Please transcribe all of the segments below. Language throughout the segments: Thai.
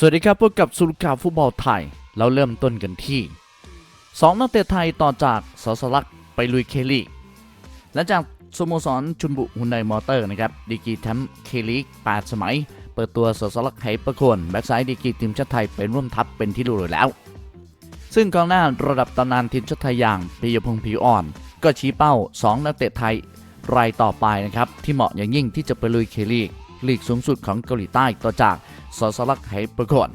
สวัสดีครับพบกับสุรข่าฟุตบอลไทย เราเริ่มต้นกันที่ 2 นักเตะไทยต่อจากสสลักไปลุยเคลีกหลังจากสโมสรชุนบุฮุนไดมอเตอร์นะครับดีกีแชมป์เคลีก8สมัย เปิดตัวสสลักไหประโคนแบ็กซ้ายดีกีทีมชาติไทยเป็นร่วมทัพเป็นที่รู้เลยแล้ว ซึ่งกองหน้าระดับตำนานทีมชาติไทยอย่างปิยพงษ์ผิวอ่อน ก็ชี้เป้า 2 นักเตะไทยรายต่อไปนะครับที่เหมาะอย่างยิ่งที่จะไปลุยเคลีกลีกสูงสุดของเกาหลีใต้ต่อจาก สอสลักไหประโคน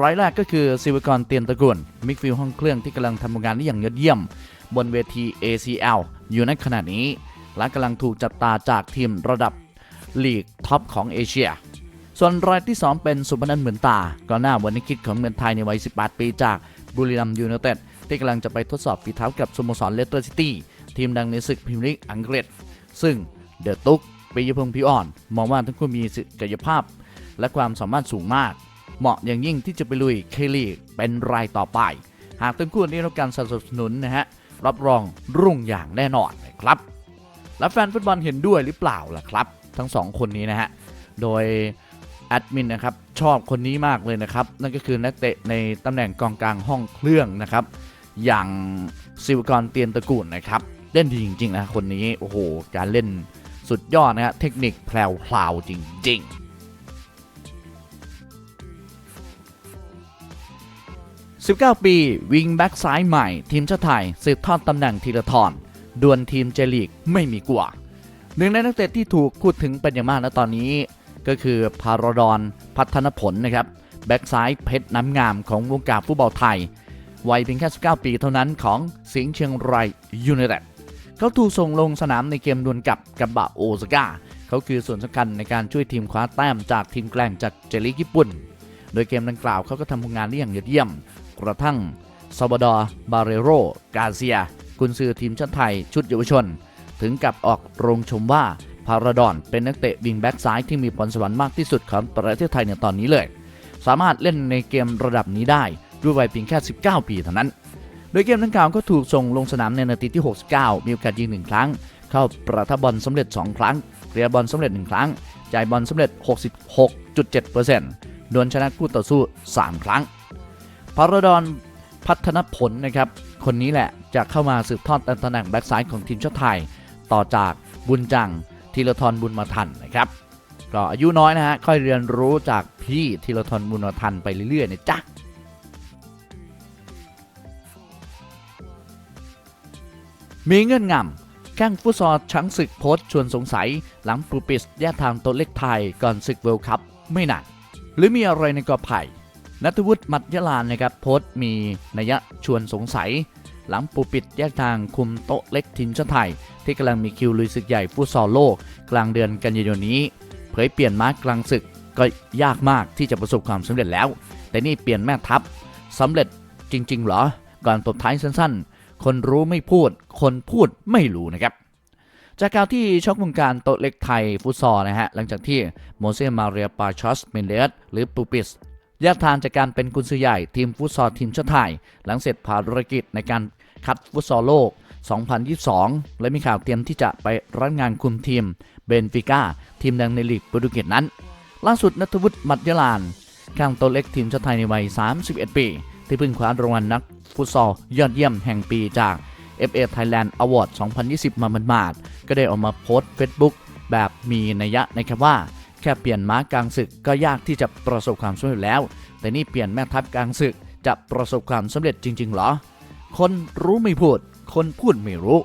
รายแรกก็คือศิวกรเตียนตะกูลมิกฟิลห้องเครื่องที่กำลังทำงานได้อย่างยอดเยี่ยม บนเวที ACL อยู่ในขณะนี้ และกำลังถูกจับตาจากทีมระดับลีกท็อปของเอเชีย ส่วนรายที่ 2 เป็นสุพนันเหมือนตาก่อนหน้าวันนี้คิดของเมืองไทยในวัย 18 ปีจากบุรีรัมยูไนเต็ดที่กำลังจะไปทดสอบฝีเท้ากับสโมสรเลสเตอร์ซิตี้ทีมดังในศึกพรีเมียร์ลีกอังกฤษ ซึ่งเดอะตุ๊กปิยพงษ์พิอ่อน มองว่าทั้งคู่มีศักยภาพ และความสามารถสูงมาก เหมาะอย่างยิ่งที่จะไปลุยเคลีกเป็นรายต่อไป หากทั้งคู่ได้รับการสนับสนุนนะฮะรับรองรุ่งอย่างแน่นอนนะครับ และแฟนฟุตบอลเห็นด้วยหรือเปล่าล่ะครับ ทั้งสองคนนี้นะฮะโดยแอดมินนะครับชอบคนนี้มากเลยนะครับ นั่นก็คือนักเตะในตำแหน่งกองกลางห้องเครื่องนะครับ อย่างซิวกรเตียนตระกูลนะครับ เล่นดีจริง ๆ นะ คนนี้ โอ้โห การเล่นสุดยอดนะฮะเทคนิคแพรวๆจริง ๆ 19 ปี วิงแบ็กซ้ายใหม่ ทีมชาติไทยสืบทอดตำแหน่งทีละทอนดวลทีมเจลีกไม่มีกลัวหนึ่งในนักเตะที่ถูกพูดถึงเป็นอย่างมากณตอนนี้ ก็คือพารดอนพัฒนผลนะครับ แบ็กซ้ายเพชรน้ำงามของวงการฟุตบอลไทย วัยเพียงแค่ 19 ปีเท่านั้นของสิงห์เชียงรายยูไนเต็ดเขาถูกส่งลงสนามในเกมดวลกับกับบะโอซาก้าเขาคือส่วนสำคัญในการช่วยทีมคว้าแต้มจากทีมแกล้งจากเจลีกญี่ปุ่น โดยเกมดังกล่าวเขาก็ทำผลงานได้อย่างยอดเยี่ยม กระทั่งซาบดอร์บาเรโรกาเซีย กุนซือทีมชาติไทยชุดเยาวชน ถึงกับออกโรงชมว่าพาราดอนเป็นนักเตะวิงแบ็กซ้ายที่มีพรสวรรค์มากที่สุดของประเทศไทยในตอนนี้เลย สามารถเล่นในเกมระดับนี้ได้ด้วยวัยเพียงแค่ 19 ปีเท่านั้น โดยเกมดังกล่าวก็ถูกส่งลงสนามในนาทีที่ 69 มีโอกาสยิงหนึ่งครั้ง เข้าประทับบอลสำเร็จ 2 ครั้งเคลียร์บอลสำเร็จ 1 ครั้ง จ่ายบอลสำเร็จ 66.7%ดวลชนะคู่ต่อสู้ 3 ครั้ง พารดอนพัฒนผลนะครับ คนนี้แหละจะเข้ามาสืบทอดตำแหน่งแบ็กซ้ายของทีมชาติไทย ต่อจากบุญจังธีรทรบุญมาทันนะครับ ก็อายุน้อยนะฮะ ค่อยเรียนรู้จากพี่ธีรทรบุญมาทันไปเรื่อยๆนะจ๊ะมีเงื่อนงำแข้งฟุตซอลช้างศึกโพสชวนสงสัย หลังปูปิสแยกทางตัวเล็กไทยก่อนศึกเวิลด์คัพไม่นานหรือมีอะไรในกอไผ่ นัทวุฒิมัตยลานนะครับโพสต์มีนัยชวนสงสัย หลังปูปิดแยกทางคุมโต๊ะเล็กทีมชาติไทย ที่กำลังมีคิวลุยศึกใหญ่ฟุตซอลโลก กลางเดือนกันยายนนี้ เผยเปลี่ยนม้ากลางศึกก็ยากมากที่จะประสบความสำเร็จแล้ว แต่นี่เปลี่ยนแม่ทัพสำเร็จจริง ๆ เหรอ ก่อนตบท้ายสั้น ๆ คนรู้ไม่พูด คนพูดไม่รู้นะครับจากการที่ช็อกวงการโต๊ะเล็กไทยฟุตซอลนะฮะหลังจากที่โมเสสมาเรียปาชอสเมนเดสหรือปูปิส แยกทางจากการเป็นกุนซือใหญ่ทีมฟุตซอลทีมชาติไทย หลังเสร็จภารกิจในการคัดฟุตซอลโลก 2022 และมีข่าวเตรียมที่จะไปรับงานคุมทีมเบนฟิก้าทีมดังในลีกโปรตุเกสนั้น ล่าสุดนัทวุฒิมัตยลานข้างโตเล็กทีมชาติไทยในวัย 31 ปี ที่เพิ่งคว้ารางวัลนักฟุตซอลยอดเยี่ยมแห่งปีจาก FA Thailand Award 2020 มาหมาดๆก็ได้ออกมาโพสต์ Facebook แบบมีนัยยะนะครับว่า แค่เปลี่ยนม้ากลางศึกก็ยากที่จะประสบความสำเร็จแล้ว แต่นี่เปลี่ยนแม่ทัพกลางศึกจะประสบความสำเร็จจริง ๆ หรอ คนรู้ไม่พูด คนพูดไม่รู้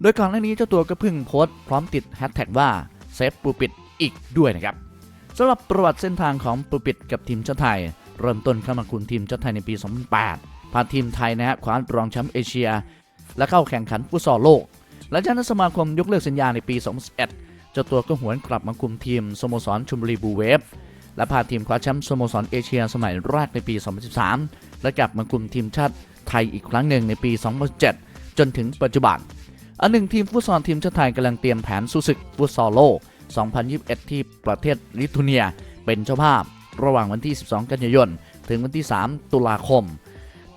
โดยก่อนหน้านี้เจ้าตัวก็เพิ่งโพสต์พร้อมติดแฮชแท็กว่าเซฟปูปิดอีกด้วยนะครับสำหรับประวัติเส้นทางของปูปิดกับทีมชาติไทย เริ่มต้นเข้ามาคุมทีมชาติไทยในปี 2008 พาทีมไทยนะฮะคว้ารองแชมป์เอเชีย และเข้าแข่งขันฟุตซอลโลก หลังจากนั้นสมาคมยกเลิกสัญญาในปี 2011 เจ้าตัวก็หวนกลับมาคุมทีมสโมสรชลบุรีบูเวฟและพาทีมคว้าแชมป์สโมสรเอเชียสมัยแรกในปี 2013 และกลับมาคุมทีมชาติไทยอีกครั้งหนึ่งในปี 2007 จนถึงปัจจุบัน อันหนึ่งทีมฟุตซอลทีมชาติไทยกำลังเตรียมแผนสู้ศึกฟุตซอลโลก 2021 ที่ประเทศลิทัวเนียเป็นเจ้าภาพ ระหว่างวันที่ 12 กันยายน ถึงวันที่ 3 ตุลาคม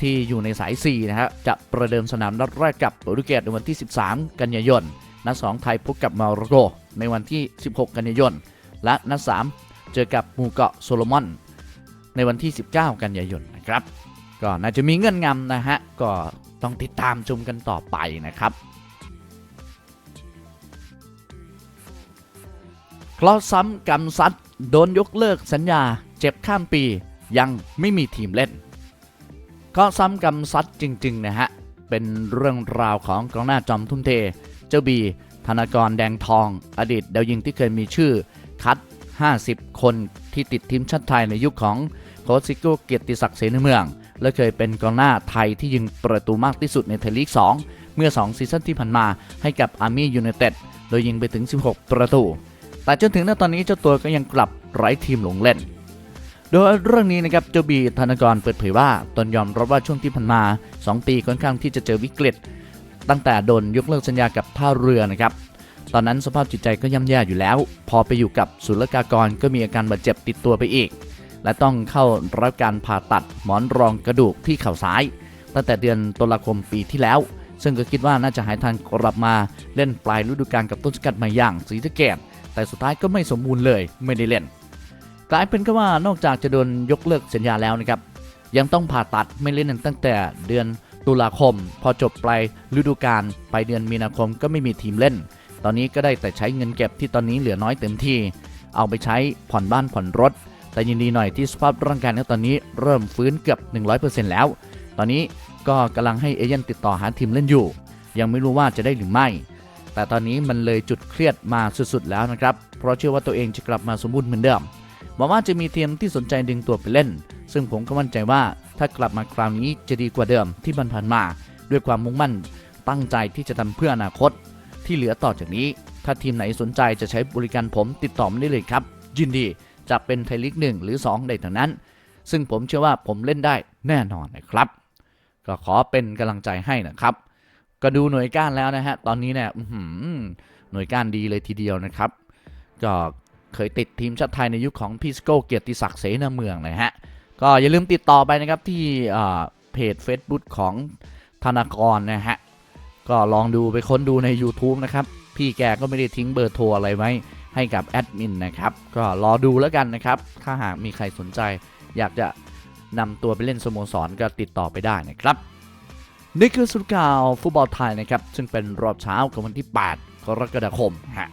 ที่อยู่ในสาย 4 นะฮะจะประเดิมสนามนัดแรกกับโปรตุเกสในวันที่ 13 กันยายนนัด2ไทยพบกับมาโรโก ในวันที่ 16 กันยายน และนัด3เจอกับหมู่เกาะโซโลมอน ในวันที่ 19 กันยายนนะครับ ก็น่าจะมีเงื่อนงำนะฮะ ก็ต้องติดตามชมกันต่อไปนะครับคลอซ้ำกำซัดโดนยกเลิกสัญญาเจ็บข้ามปียังไม่มีทีมเล่นก็ซ้ำกำซัดจริง ๆ นะฮะ เป็นเรื่องราวของกองหน้าจอมทุ่มเท เจ้าบี ธนากรแดงทอง อดีตดาวยิงที่เคยมีชื่อคัด 50 คนที่ติดทีมชาติไทยในยุคของโคชซิโก้เกียรติศักดิ์เสนเมือง และเคยเป็นกองหน้าไทยที่ยิงประตูมากที่สุดในไทยลีก 2 เมื่อ 2 ซีซั่นที่ผ่านมาให้กับอาร์มี่ยูไนเต็ดโดยยิงไปถึง 16 ประตู แต่จนถึงณตอนนี้เจ้าตัวก็ยังกลับไร้ทีมลงเล่นโดยเรื่องนี้นะครับเจ้าบีธนกรเปิดเผยว่าตนยอมรับว่าช่วงที่ผ่านมา 2 ปีค่อนข้างที่จะเจอวิกฤต ตั้งแต่โดนยกเลิกสัญญากับท่าเรือนะครับ ตอนนั้นสภาพจิตใจก็ย่ำแย่อยู่แล้ว พอไปอยู่กับศุลกากรก็มีอาการบาดเจ็บติดตัวไปอีก และต้องเข้ารับการผ่าตัดหมอนรองกระดูกที่เข่าซ้าย ตั้งแต่เดือนตุลาคมปีที่แล้ว ซึ่งก็คิดว่าน่าจะหายทันกลับมาเล่นปลายฤดูกาลกับต้นสกัดใหม่อย่างศรีสะเกดแต่สุดท้ายก็ไม่สมบูรณ์เลยไม่ได้เล่นกลายเป็นก็ว่านอกจากจะโดนยกเลิกสัญญาแล้วนะครับยังต้องผ่าตัดไม่เล่นตั้งแต่เดือน ตุลาคม พอจบปลายฤดูกาลไปเดือนมีนาคมก็ไม่มีทีมเล่น ตอนนี้ก็ได้แต่ใช้เงินเก็บที่ตอนนี้เหลือน้อยเต็มที่ เอาไปใช้ผ่อนบ้านผ่อนรถ แต่ยินดีหน่อยที่สภาพร่างกายในตอนนี้เริ่มฟื้นเกือบ 100%แล้ว ตอนนี้ก็กำลังให้เอเย่นติดต่อหาทีมเล่นอยู่ ยังไม่รู้ว่าจะได้หรือไม่ แต่ตอนนี้มันเลยจุดเครียดมาสุดๆแล้วนะครับ เพราะเชื่อว่าตัวเองจะกลับมาสมบูรณ์เหมือนเดิมหวังว่าจะมีทีมที่สนใจดึงตัวไปเล่น ซึ่งผมก็มั่นใจว่า ถ้ากลับมาคราวนี้จะดีกว่าเดิมที่ผ่านมา ด้วยความมุ่งมั่นตั้งใจที่จะทำเพื่ออนาคต ที่เหลือต่อจากนี้ ถ้าทีมไหนสนใจจะใช้บริการผมติดต่อมาได้เลยครับ ยินดีจะเป็นไทยลีกหนึ่งหรือ2ใดทั้งนั้น ซึ่งผมเชื่อว่าผมเล่นได้แน่นอนนะครับ ก็ขอเป็นกำลังใจให้นะครับ ก็ดูหน่วยก้านแล้วนะฮะ ตอนนี้เนี่ยหน่วยก้านดีเลยทีเดียวนะครับ ก็เคยติดทีมชาติไทยในยุคของพี่สโก้เกียรติศักดิ์เสนาเมืองนะฮะ ก็อย่าลืมติดต่อไปนะครับที่เพจ Facebook ของธนากรนะฮะ ก็ลองดูไปค้นดูใน YouTube นะครับ พี่แกก็ไม่ได้ทิ้งเบอร์โทรอะไรไว้ให้กับแอดมินนะครับ ก็รอดูแล้วกันนะครับ ถ้าหากมีใครสนใจ อยากจะนำตัวไปเล่นสโมสรก็ติดต่อไปได้นะครับ นี่คือสุดข่าวฟุตบอลไทยนะครับ ซึ่งเป็นรอบเช้าของวันที่ 8 กรกฎาคมฮะ